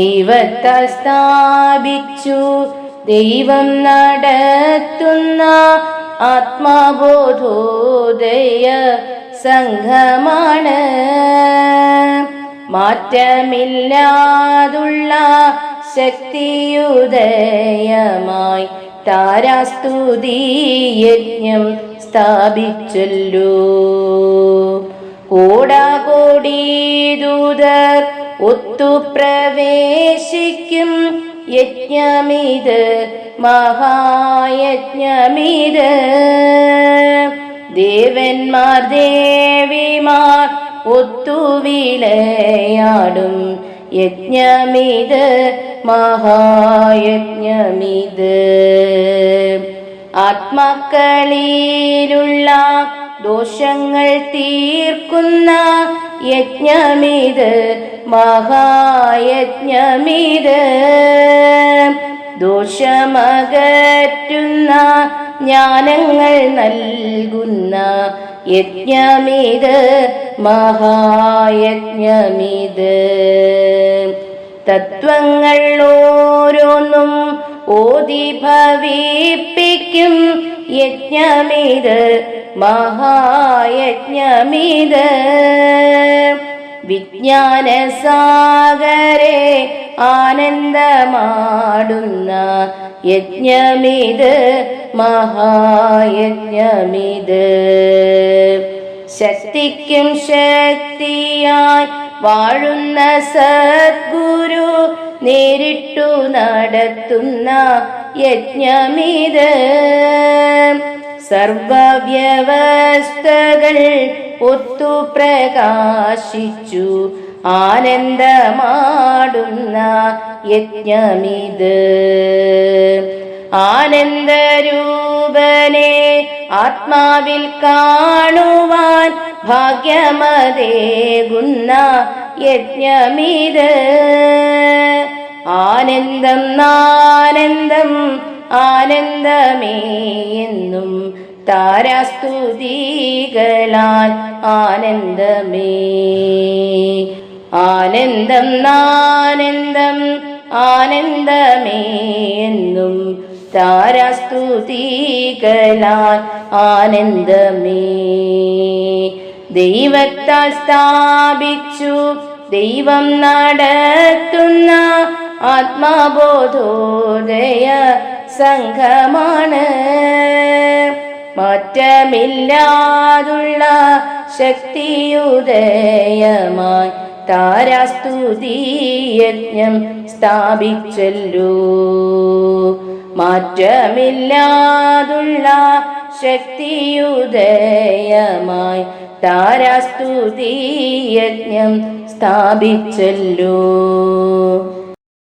ദൈവത്താൽ സ്ഥാപിച്ചു ദൈവം നടത്തുന്ന ആത്മാബോധോദയ സംഘമാണ്. മാറ്റമില്ലാതുള്ള ശക്തിയുദയമായി താരാസ്തുതി യജ്ഞം സ്ഥാപിച്ചല്ലോ. കോടാകോടി ദൂതർ ഒത്തുപ്രവേശിക്കും യജ്ഞമിത് മഹായജ്ഞമിത്. ദേവന്മാർ ദേവിമാർ ഒത്തുവിളയാടും യജ്ഞമിത് മഹായജ്ഞമിത്. ആത്മാക്കളിലുള്ള ദോഷങ്ങൾ തീർക്കുന്ന യജ്ഞമിത് മഹായജ്ഞമിത്. ദോഷമകറ്റുന്ന ജ്ഞാനങ്ങൾ നൽകുന്ന യജ്ഞമിത് മഹായജ്ഞമിത്. തത്വങ്ങൾ ഓരോന്നും ഓതി ഭവിപ്പിക്കും യജ്ഞമിത് മഹായജ്ഞമിത്. വിജ്ഞാനസാഗരെ ആനന്ദമാടുന്ന യജ്ഞമിത് മഹായജ്ഞമിത്. ശക്തിക്കും ശക്തിയായി വാഴുന്ന സദ്ഗുരു നേരിട്ടു നടത്തുന്ന യജ്ഞമിത്. സർവവ്യവസ്ഥകൾ ഒത്തു പ്രകാശിച്ചു ആനന്ദമാടുന്ന യജ്ഞമിത്. ആനന്ദരൂപനെ ആത്മാവിൽ കാണുവാൻ ഭാഗ്യമതേകുന്ന യജ്ഞമിത്. ആനന്ദം നാനന്ദം ആനന്ദമേ എന്നും താരാസ്തുതികളാൽ ആനന്ദമേ. ആനന്ദം നാനന്ദം ആനന്ദമേ എന്നും താരാസ്തുതികളാൽ ആനന്ദമേ. ദൈവത്താൽ സ്ഥാപിച്ചു ദൈവം നടത്തുന്ന ആത്മാബോധോദയ സംഘമാണ്. മാറ്റമില്ലാതുള്ള ശക്തിയുദയമായി താരാസ്തുതി യജ്ഞം സ്ഥാപിച്ചല്ലോ. മാറ്റമില്ലാതുള്ള ശക്തിയുദയമായി താരാസ്തുതി യജ്ഞം സ്ഥാപിച്ചല്ലോ.